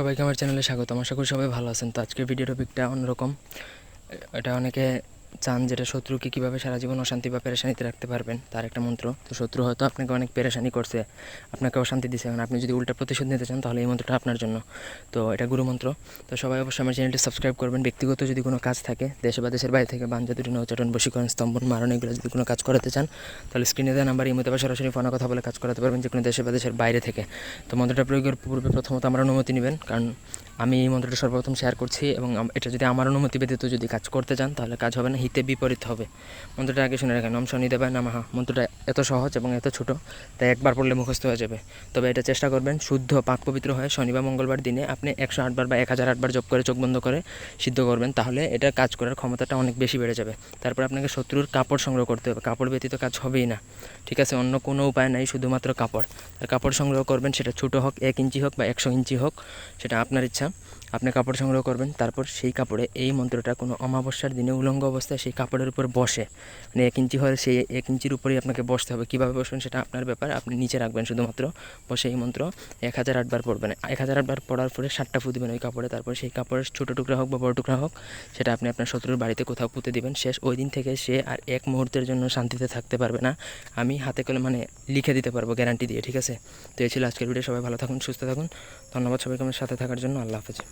সবাইকে আমার চ্যানেলে স্বাগত আশা করি সবাই ভালো আছেন। তো আজকের ভিডিও টপিকটা অন্যরকম। এটা অনেকে চান যেটা শত্রুকে কীভাবে সারা জীবন অশান্তি বা পেরেশানিতে রাখতে পারবেন, তার একটা মন্ত্র। তো শত্রু হয়তো আপনাকে অনেক পেরেশানি করছে, আপনাকে অশান্তি দিছে। এখন আপনি যদি উল্টা প্রতিশোধ নিতে চান, তাহলে এই মন্ত্রটা আপনার জন্য। তো এটা গুরু মন্ত্র। তো সবাই অবশ্যই আমার চ্যানেলটি সাবস্ক্রাইব করবেন। ব্যক্তিগত যদি কোনো কাজ থাকে, দেশে বা দেশের বাইরে থেকে বাঞ্জা দুটি নৌচাটন বশীকরণ, স্তম্ভন, মারণ, এগুলো যদি কোনো কাজ করাতে চান, তাহলে স্ক্রিনে দেওয়া নাম্বার ইমোতে বা সরাসরি ফোনে কথা বলে কাজ করাতে পারবেন যে কোনো দেশে বা দেশের বাইরে থেকে। তো মন্ত্রটা প্রয়োগের পূর্বে প্রথমত আমার অনুমতি নেবেন, কারণ আমি এই মন্ত্রটা সর্বপ্রথম শেয়ার করছি এবং এটা যদি আমার অনুমতি ব্যতীত যদি কাজ করতে চান, তাহলে কাজ হবে না, হিতে বিপরীত হবে। মন্ত্রটা আগে শুনে রাখেন ওম শনিদেবায় নামাহা মন্ত্রটা এত সহজ এবং এত ছোট, তাই একবার পড়লে মুখস্থ হয়ে যাবে। তবে এটা চেষ্টা করবেন, শুদ্ধ পাক পবিত্র হয়ে শনি বা মঙ্গলবার দিনে আপনি একশো আটবার বা এক হাজার আটবার জপ করে চোখ বন্ধ করে সিদ্ধ করবেন, তাহলে এটা কাজ করার ক্ষমতাটা অনেক বেশি বেড়ে যাবে। তারপর আপনাকে শত্রুর কাপড় সংগ্রহ করতে হবে। কাপড় ব্যতীত কাজ হবেই না। ঠিক আছে, অন্য কোনো উপায় নাই, শুধুমাত্র কাপড়। আর কাপড় সংগ্রহ করবেন, সেটা ছোটো হোক, এক ইঞ্চি হোক বা একশো ইঞ্চি হোক, সেটা আপনার ইচ্ছা। আপনি কাপড় সংগ্রহ করবেন, তারপর সেই কাপড়ে এই মন্ত্রটা কোনো অমাবস্যার দিনে উলঙ্গ অবস্থায় সেই কাপড়ের উপর বসে। মানে এক ইঞ্চি হলে সেই এক ইঞ্চির উপরেই আপনাকে বসতে হবে। কীভাবে বসবেন সেটা আপনার ব্যাপার, আপনি নিচে রাখবেন শুধুমাত্র। বসে এই মন্ত্র এক হাজার আটবার পড়বেন। এক হাজার আটবার পড়ার পরে সাতটা ফু দিবেন ওই কাপড়ে। তারপর সেই কাপড়ের ছোটো টুকরা হোক বা বড় টুকরা হোক, সেটা আপনি আপনার শত্রুর বাড়িতে কোথাও পুঁতে দিবেন। শেষ ওই দিন থেকে সে আর এক মুহূর্তের জন্য শান্তিতে থাকতে পারবে না। আমি হাতে কলে মানে লিখে দিতে পারব গ্যারান্টি দিয়ে, ঠিক আছে? তো এই ছিল আজকের ভিডিও সবাই ভালো থাকুন, সুস্থ থাকুন। ধন্যবাদ সবাইকে আমার সাথে থাকার জন্য। আল্লাহ হাফেজ।